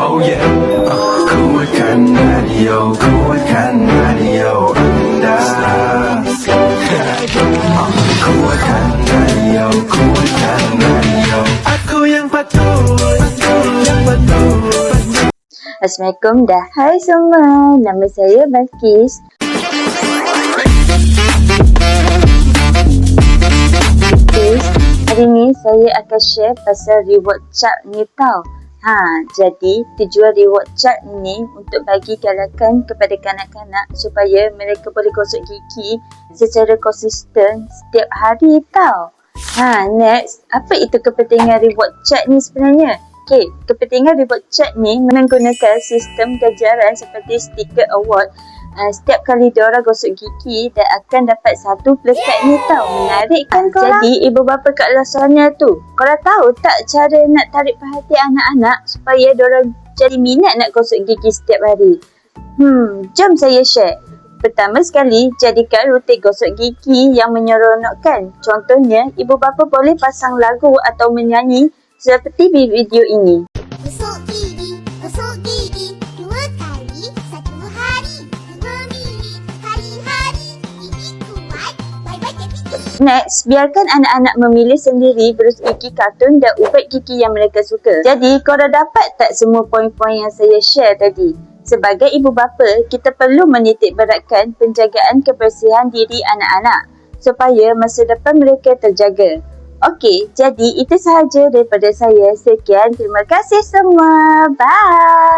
Oh yeah, uh, kuatkan radio, kuatkan radio anda. Uh, kuatkan radio, kuatkan radio. Aku yang patuh, aku yang patuh Assalamualaikum dah. Hai semua. Nama saya Balkis. Balkis. Hari ni saya akan share pasal reward chart ni tau. Ha, jadi tujuan reward chart ni untuk bagi galakan kepada kanak-kanak supaya mereka boleh gosok gigi secara konsisten setiap hari tau. Ha, next, apa itu kepentingan reward chart ni sebenarnya? Okey, kepentingan reward chart ni menggunakan sistem ganjaran seperti sticker award Uh, setiap kali diorang gosok gigi dan akan dapat satu plekat ni tau. Menarik kan korang? Jadi ibu bapa kat luar sana tu, korang tahu tak cara nak tarik perhatian anak-anak supaya diorang jadi minat nak gosok gigi setiap hari? Hmm, jom saya share. Pertama sekali, jadikan rutin gosok gigi yang menyeronokkan. Contohnya, ibu bapa boleh pasang lagu atau menyanyi seperti di video ini. Next, biarkan anak-anak memilih sendiri gigi kartun dan ubat gigi yang mereka suka. Jadi, korang dapat tak semua poin-poin yang saya share tadi? Sebagai ibu bapa, kita perlu menitik beratkan penjagaan kebersihan diri anak-anak supaya masa depan mereka terjaga. Okey, jadi itu sahaja daripada saya. Sekian, terima kasih semua. Bye!